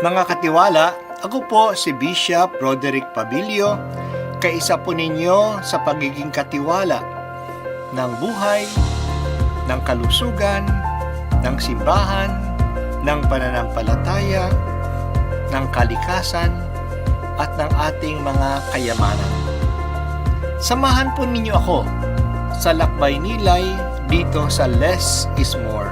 Mga katiwala, ako po si Bishop Roderick Pabilio, kaisa po ninyo sa pagiging katiwala ng buhay, ng kalusugan, ng simbahan, ng pananampalataya, ng kalikasan, at ng ating mga kayamanan. Samahan po ninyo ako sa Lakbay Nilay dito sa Less is More.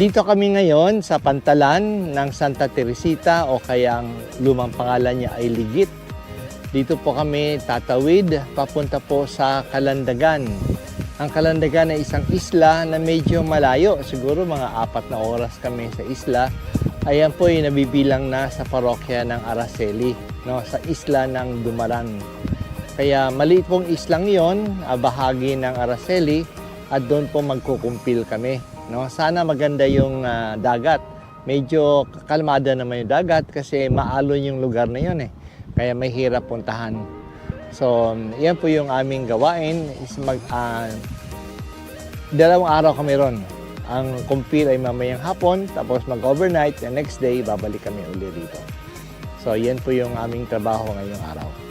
Nandito kami ngayon sa pantalan ng Santa Teresita o kayang lumang pangalan niya ay Ligit. Dito po kami tatawid papunta po sa Kalandagan. Ang Kalandagan ay isang isla na medyo malayo, siguro mga apat na oras kami sa isla. Ayan po ay nabibilang na sa parokya ng Araceli, no, sa isla ng Dumaran. Kaya maliit pong islang yon, ah, bahagi ng Araceli, at doon po magkukumpil kami. No? Sana maganda yung ah, dagat. Medyo kalmada naman yung dagat kasi maalon yung lugar na yun eh. Kaya may hirap puntahan. So, yan po yung aming gawain is mag ah, dalawang araw kami ron. Ang kumpil ay mamayang hapon, tapos mag-overnight, the next day, babalik kami uli rito. So, yan po yung aming trabaho ngayong araw.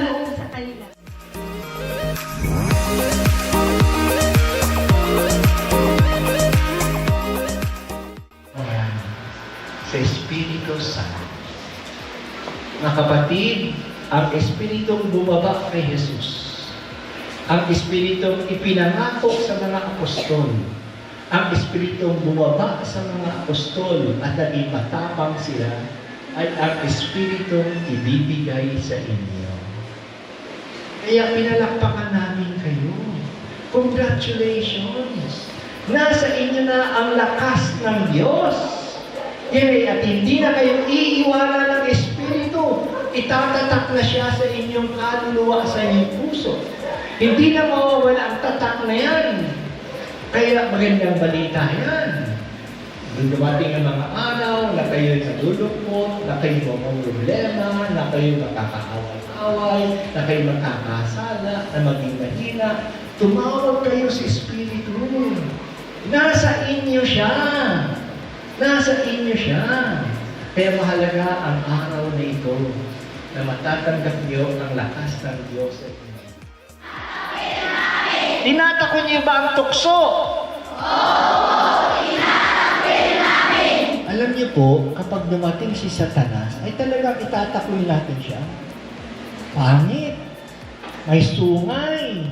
Pinagkaloob sa kanila. sa Espiritu Santo. Mga kapatid, ang Espiritong bumaba kay Jesus. Ang Espiritong ipinangako sa mga apostol. Ang Espiritong bumaba sa mga apostol at naging matapang sila ay ang Espiritong ibibigay sa inyo. Kaya pinalakpakan namin kayo. Congratulations! Nasa inyo na ang lakas ng Diyos. Yay, at hindi na kayo iiwanan ng Espiritu. Itatatak na siya sa inyong kaluluwa, sa inyong puso. Hindi na mawawala ang tatak na yan. Kaya magandang balita yan. Dumating ang mga araw na kayo nalulungkot, na kayo mga problema, na kayo makakaaway-away, na kayo magkakasala, na maging mahina, tumawag kayo sa Espiritu. Nasa inyo siya. Nasa inyo siya. Kaya mahalaga ang araw na ito na matatanggap niyo ang lakas ng Diyos sa inyo. Tinatako niyo ba ang tukso? Alam niyo po, kapag dumating si Satanas, ay talagang itatakoy natin siya. Pangit. May sungay.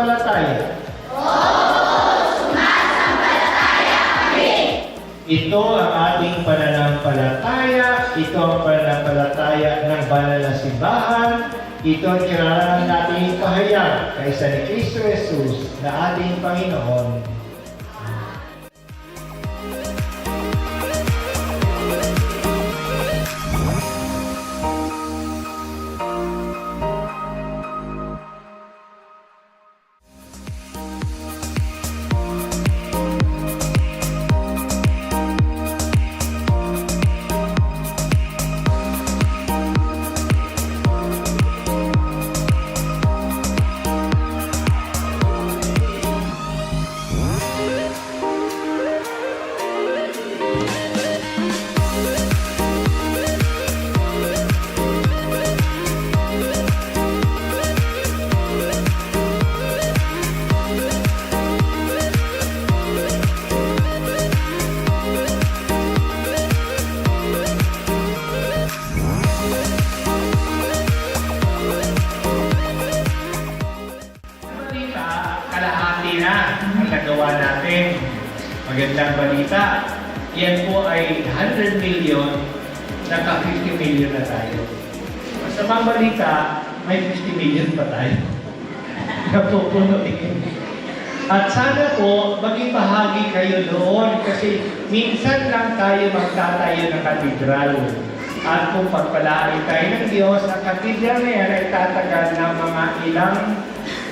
Sumasampalataya. Ito ang ating pananampalataya, ito ang pananampalataya ng banal na simbahan, ito ang kinalaman nating pahayag kaysa ni Kristo Jesus na ating Panginoon million na tayo. Masamang balita, may 50 million pa tayo. Napupunuin. At sana po, maging bahagi kayo doon kasi minsan lang tayo magtatayo ng katedral. At kung pagpalain tayo ng Diyos, ang katedral na yan ay tatagal ng mga ilang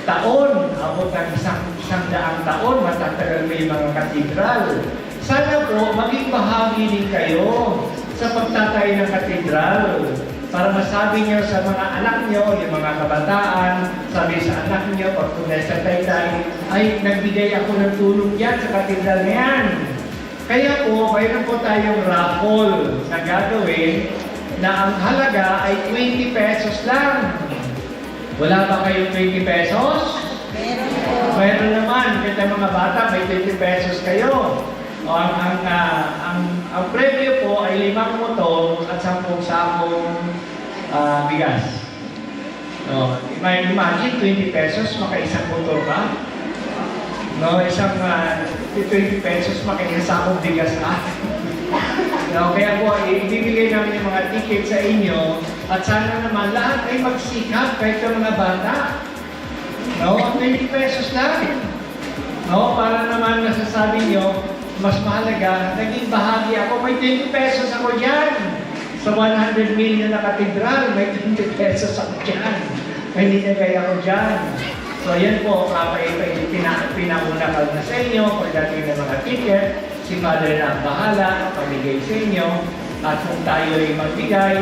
taon, abot ng isang, isang daang taon, matatagal may mga katedral. Sana po, maging bahagi din kayo sa pagtatayo ng katedral para masabi niyo sa mga anak niyo, yung mga kabataan, sabi sa anak niyo, pag tunay sa taytay, ay nagbigay ako ng tulong yan sa katedral na yan. Kaya po, mayroon po tayong raffle na gagawin na ang halaga ay 20 pesos lang. Wala ba kayong 20 pesos? Meron. Meron naman. Kita mga bata, may 20 pesos kayo. O ang, ang, ah, ang, ang premyo po ay limang motor at sampung sakong ah, bigas. No, may imagine 20 pesos makaisang motor ka. No, isang ah, 20 pesos makaisang bigas ka. No, kaya po, ibibigay namin yung mga ticket sa inyo at sana naman lahat ay magsikap kahit sa mga bata. No, 20 pesos lang. No, para naman nasasabi nyo, mas mahalaga, naging bahagi ako, may 20 pesos ako dyan. Sa 100 million na katedral, may 20 pesos ako dyan. May nilagay ako dyan. So yan po, kapay pina, pinauna ko na sa inyo, pagdating ng mga ticket, si Father na ang bahala, pamigay sa inyo, at kung tayo ay magbigay,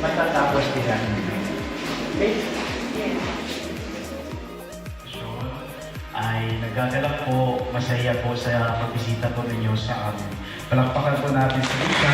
matatapos natin. Okay? Sean, ay nagagalak po, masaya po sa pagbisita po ninyo sa amin. Palakpakan po natin sa isa.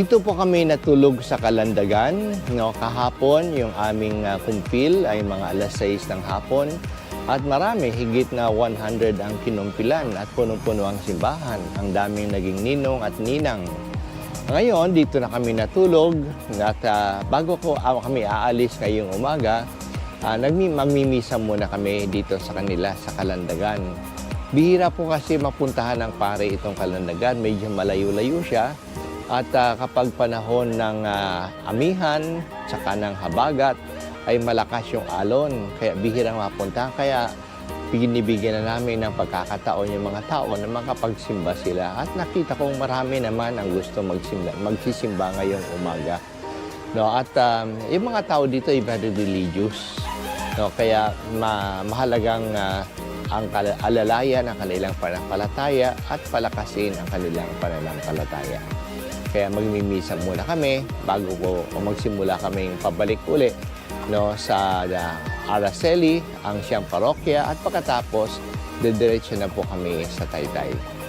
Dito po kami natulog sa Kalandagan. No, kahapon, yung aming ah, kumpil ay mga alas 6 ng hapon. At marami, higit na 100 ang kinumpilan at punong-puno ang simbahan. Ang daming naging ninong at ninang. Ngayon, dito na kami natulog. At ah, bago ko ah, kami aalis ngayong umaga, nagmi magmimisa muna kami dito sa kanila sa Kalandagan. Bihira po kasi mapuntahan ng pare itong Kalandagan. Medyo malayo-layo siya. At ah, kapag panahon ng ah, amihan, tsaka ng habagat, ay malakas yung alon. Kaya bihirang mapunta. Kaya binibigyan na namin ng pagkakataon yung mga tao na makapagsimba sila. At nakita kong marami naman ang gusto magsimba, magsisimba ngayong umaga. No, at um, yung mga tao dito ay very religious. No, kaya ma- mahalagang ah, ang alalayan ang kanilang pananampalataya at palakasin ang kanilang pananampalataya. Kaya magmimisa muna kami bago ko magsimula kaming pabalik uli no, sa uh, Araceli, ang siyang parokya at pagkatapos didiretso na po kami sa Taytay.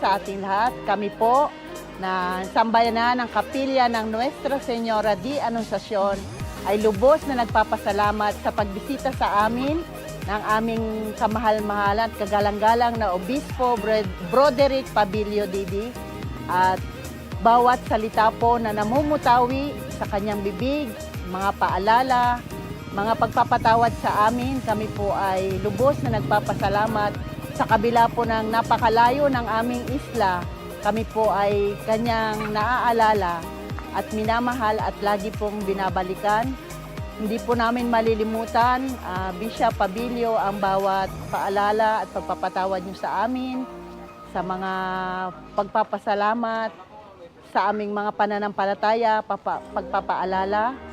Sa ating lahat. Kami po na sambayanan ng kapilya ng Nuestra Señora di Anunciacion ay lubos na nagpapasalamat sa pagbisita sa amin ng aming kamahal-mahalan at kagalang-galang na Obispo Broderick Pabilio Didi at bawat salita po na namumutawi sa kanyang bibig, mga paalala, mga pagpapatawad sa amin, kami po ay lubos na nagpapasalamat sa kabila po ng napakalayo ng aming isla. Kami po ay kanyang naaalala at minamahal at lagi pong binabalikan. Hindi po namin malilimutan, ah, Bishop Pabilio, ang bawat paalala at pagpapatawad niyo sa amin, sa mga pagpapasalamat, sa aming mga pananampalataya, papa, pagpapaalala.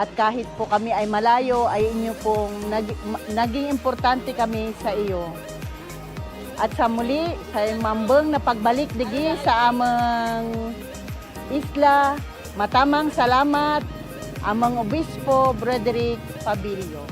At kahit po kami ay malayo, ay inyo pong naging importante kami sa iyo. At sa muli, sa mambeng na pagbalik digi sa amang isla, matamang salamat amang Obispo Frederick Pabilio.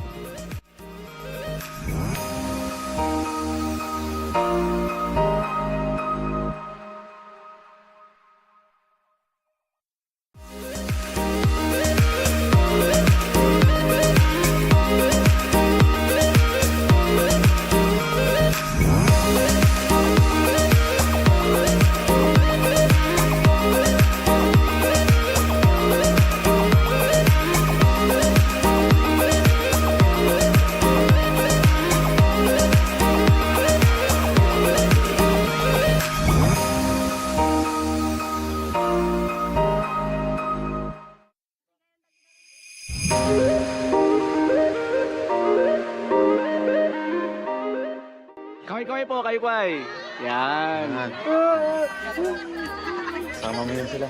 Po, kaway Yan. Sama mo yun sila.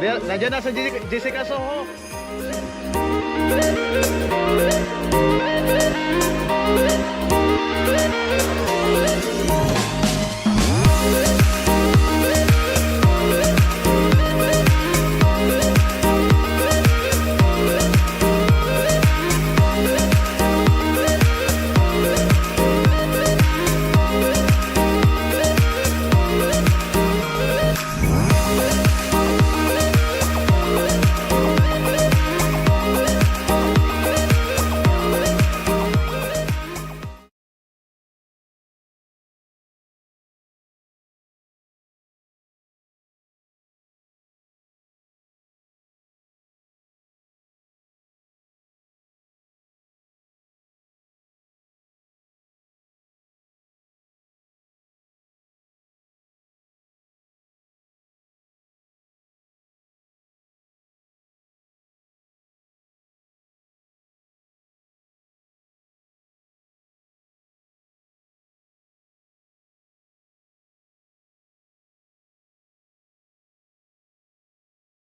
Yan, Nandiyan na sa Jessica, Jessica Soho.